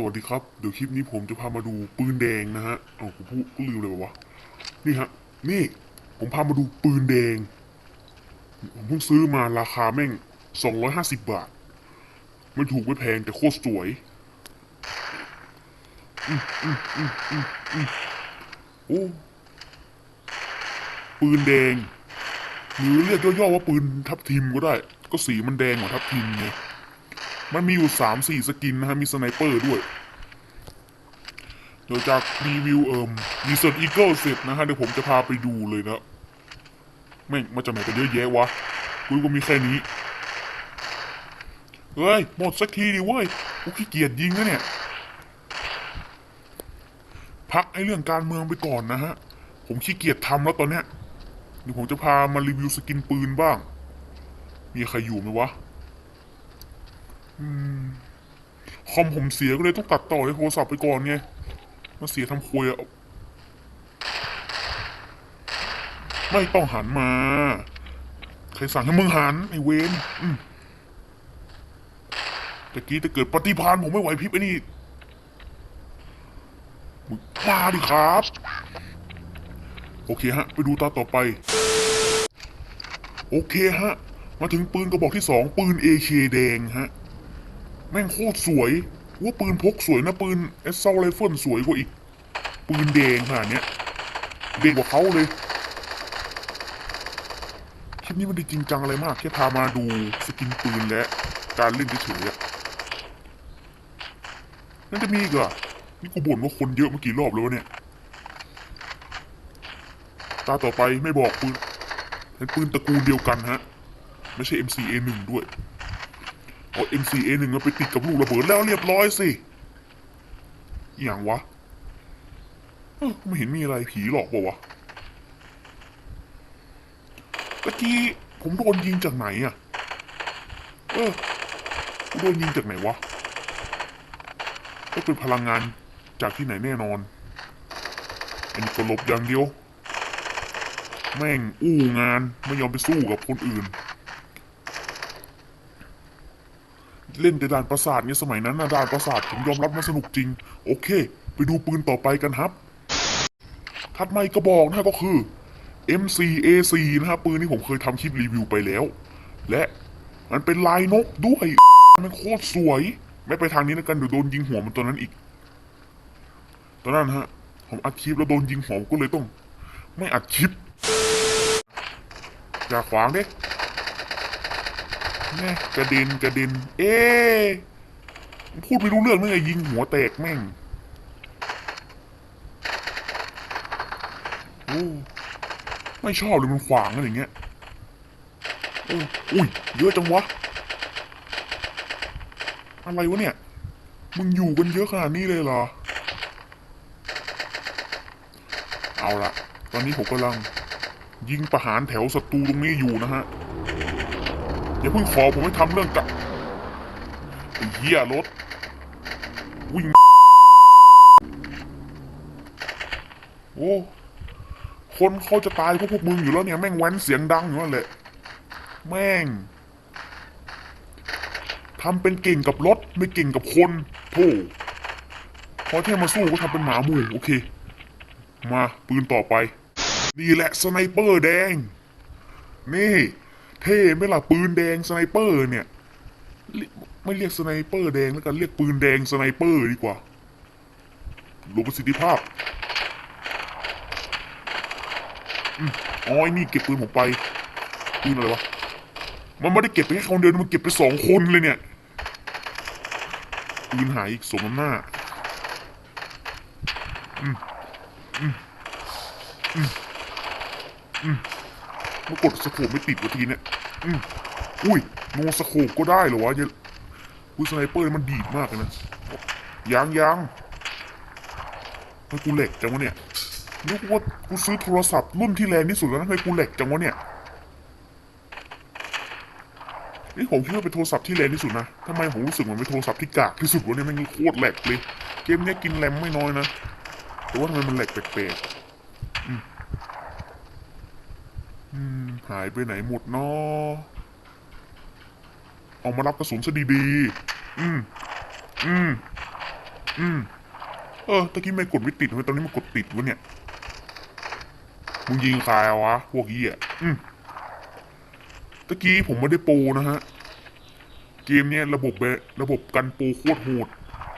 สวัสดีครับ เดี๋ยวคลิปนี้ผมจะพามาดูปืนแดงนะฮะเอ้าผมพูดก็ลืมเลยวะ นี่ฮะ นี่ ผมพามาดูปืนแดง ผมเพิ่งซื้อมาราคาแม่งสองร้อยห้าสิบบาท ไม่ถูกไม่แพงแต่โคตรสวยอืมอืมอืมอืมอืมโอ้ปืนแดง หรือเรียกย่อๆว่าปืนทับทิมก็ได้ ก็สีมันแดงกว่าทับทิมไง มันมีอยู่สามสี่สกินนะฮะ มีสไนเปอร์ด้วย เดี๋ยวจากรีวิวเอิมมีเซอร์อีเกิลเสร็จนะฮะ เดี๋ยวผมจะพาไปดูเลยนะแม่งมาจากไหนกันเยอะแยะวะกูก็มีแค่นี้ เฮ้ย หมดสักทีดิเว้ยกูขี้เกียจยิงนะเนี่ย พักไอ้เรื่องการเมืองไปก่อนนะฮะ ผมขี้เกียจทำแล้วตอนเนี้ยเดี๋ยวผมจะพามารีวิวสกินปืนบ้าง มีใครอยู่ไหมวะ คอมผมเสียก็เลยต้องตัดต่อในโทรศัพท์ไปก่อนไงมาเสียทำควยอะไม่ต้องหันมา ใครสั่งให้มึงหันไอ้เวนตะกี้จะเกิดปฏิพานผมไม่ไหวพริบไอ้นี่มึงมาดิครับ โอเคฮะ ไปดูตาต่อไป โอเคฮะ มาถึงปืนกระบอกที่สองปืน AK แดงฮะ แม่งโคตรสวย ว่าปืนพกสวยนะปืนเอสซอลไรเฟิลสวยกว่าอีก ปืนแดงขนาดเนี้ยเด็กกว่าเขาเลย คลิปนี้มันดีจริงจังอะไรมาก แค่พามาดูสกินปืนและการเล่นเฉยๆนั่นจะมีอีกเหรอนี่กูบ่นว่าคนเยอะมากี่รอบแล้วเนี่ย ตาต่อไปไม่บอกปืนเป็นปืนตระกูลเดียวกันฮะ ไม่ใช่ MCA1 ด้วย เอา MCA1 มาไปติดกับลูกระเบิดแล้วเรียบร้อยสิอย่างวะไม่เห็นมีอะไรผีหลอกปล่าวะตะกี้ผมโดนยิงจากไหนอะเออโดนยิงจากไหนวะก็เป็นพลังงานจากที่ไหนแน่นอน อันนี้ก็หลบอย่างเดียว แม่งอู้งานไม่ยอมไปสู้กับคนอื่น เล่นแต่ด่านประสาทเนี่ยสมัยนั้นนะด่านประสาทผมยอมรับมันสนุกจริง โอเค ไปดูปืนต่อไปกันครับถัดมาอีกกระบอกนะก็คือ MCAC นะฮะปืนนี้ผมเคยทำคลิปรีวิวไปแล้ว และมันเป็นลายนกด้วย มันโคตรสวย ไม่ไปทางนี้แล้วกันเดี๋ยวโดนยิงหัวมันตัวนั้นอีกตอนนั้นฮะ ผมอัดคลิปแล้วโดนยิงหัวก็เลยต้อง ไม่อัดคลิป อย่าขวางดิ แม่กระเด็นกระเด็นเอ๊พูดไม่รู้เรื่องเมื่อไงยิงหัวแตกแม่งโอ้ไม่ชอบเลยมันขวางอะไรอย่างเงี้ยอออุ้ยเยอะจังวะ อะไรวะเนี่ย มึงอยู่กันเยอะขนาดนี้เลยเหรอ เอาละตอนนี้ผมกำลังยิงประหารแถวศัตรูตรงนี้อยู่นะฮะ อย่าเพิ่งขอผมให้ทำเรื่องกับไอ้เหี้ยรถวิ่งโอ้คนเขาจะตายพราะพวกมึงอยู่แล้วเนี่ยแม่งแว้นเสียงดังอยู่นั่นแหละแม่งทำเป็นเก่งกับรถไม่เก่งกับคนโธ่พอเที่มาสู้ก็ทำเป็นหมาหมู่โอเค มาปืนต่อไป นี่แหละสไนเปอร์แดง นี่ เท่ไหมล่ะปืนแดงสไนเปอร์เนี่ย ไม่เรียกสไนเปอร์แดงแล้วกันเรียกปืนแดงสไนเปอร์ดีกว่าลดประสิทธิภาพอ๋อไอ้นี่เก็บปืนผมไปปืนอะไรวะ มันไม่ได้เก็บไปแค่คนเดียวมันเก็บไปสองคนเลยเนี่ยปืนหายอีกสมน้ำหน้ามากดสโคปไม่ติดวะทีเนี่ยอืมอุ้ยโนสโคปก็ได้เหรอวะเนี่ยอุ้ยสไนเปอร์มันดีดมากเลยนะยังยังทำไมกูเหล็กจังวะเนี่ยนึกว่ากูซื้อโทรศัพท์รุ่นที่แรงที่สุดแล้วนะทำไมกูเหล็กจังวะเนี่ยนี่ผมคิดว่าเป็นโทรศัพท์ที่แรงที่สุดนะทำไมผมรู้สึกเหมือนเป็นโทรศัพท์ที่กากที่สุดวะเนี่ยแม่งโคตรแหลกเลย เกมเนี้ยกินแรมไม่น้อยนะ แต่ว่าทำไมมันแหลกแปลกๆอืม หายไปไหนหมดเนาะเอามารับกระสุนซะดีๆ อืม อืม อืม เออ ตะกี้ไม่กดไม่ติดทำไมตอนนี้มันกดติดวะเนี่ย มึงยิงใครวะ พวกเหี้ยอืม ตะกี้ผมไม่ได้ปรนะฮะ เกมเนี้ยระบบแบระบบกันปรโคตรโหด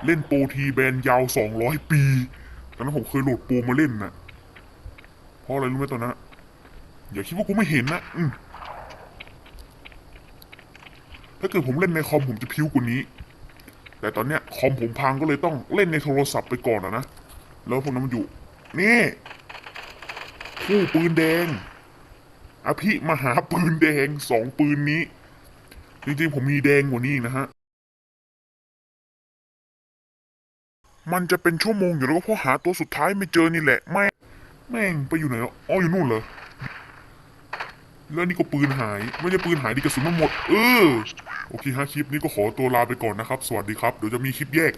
เล่นปรทีแบนยาวสองร้อยปี ตอนนั้นผมเคยโหลดปรมาเล่นน่ะ เพราะอะไรรู้ไหมตอนนั้น อย่าคิดว่ากูไม่เห็นนะอืมถ้าเกิดผมเล่นในคอมผมจะพิ้วกว่านี้ แต่ตอนเนี้ยคอมผมพังก็เลยต้องเล่นในโทรศัพท์ไปก่อนอะนะ แล้วพวกนั้นมันอยู่ นี่คู่ปืนแดง อภิมหาปืนแดงสองปืนนี้ จริงๆผมมีแดงกว่านี้นะฮะ มันจะเป็นชั่วโมงอยู่แล้วก็เพราะหาตัวสุดท้ายไม่เจอนี่แหละ แม่งแม่งไปอยู่ไหนอะอ๋ออยู่นู่นเหรอ แล้วนี่ก็ปืนหาย ไม่ใช่ปืนหายดีกระสุนมันหมด เออ โอเคฮะคลิปนี้ก็ขอตัวลาไปก่อนนะครับ สวัสดีครับ เดี๋ยวจะมีคลิปแยก